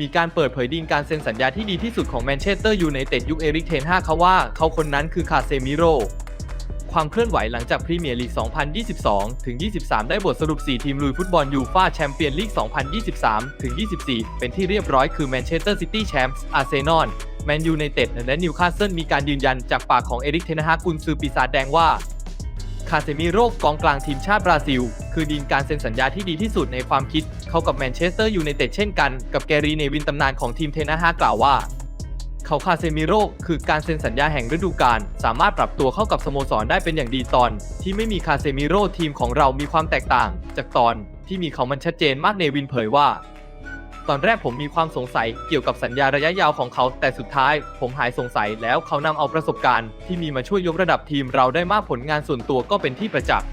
มีการเปิดเผยดีลการเซ็นสัญญาที่ดีที่สุดของแมนเชสเตอร์ยูไนเต็ดยุคเอริกเทนฮาเขาว่าเขาคนนั้นคือคาเซมิโร่ความเคลื่อนไหวหลังจากพรีเมียร์ลีก 2022 ถึง 23 ได้บทสรุป 4 ทีมลุยฟุตบอลยูฟ่าแชมเปี้ยนลีก 2023 ถึง 24 เป็นที่เรียบร้อยคือแมนเชสเตอร์ซิตี้แชมป์อาร์เซนอลแมนยูไนเต็ดและนิวคาสเซิลมีการยืนยันจากปากของเอริกเทนฮากุนซือปีศาจแดงว่าาเซมิโร่กองกลางทีมชาติบราซิล คือดีลการเซ็นสัญญาที่ดีที่สุดในความคิด เขากับแมนเชสเตอร์ยูไนเต็ดเช่นกัน กับแกรีเนวินตำนานของทีมเทนฮากล่าวว่า เขาคาเซมิโร่คือการเซ็นสัญญาแห่งฤดูกาลสามารถปรับตัวเข้ากับสโมสรได้เป็นอย่างดีตอน ที่ไม่มีคาเซมิโร่ทีมของเรามีความแตกต่าง จากตอนที่มีเขามันชัดเจนมากเนวินเผยว่า ตอนแรกผมมีความสงสัยเกี่ยวกับสัญญาระยะยาวของเขา แต่สุดท้าย ผมหายสงสัยแล้วเขานำเอาประสบการณ์ ที่มีมาช่วยยกระดับทีมเราได้มากผลงานส่วนตัวก็เป็นที่ประจักษ์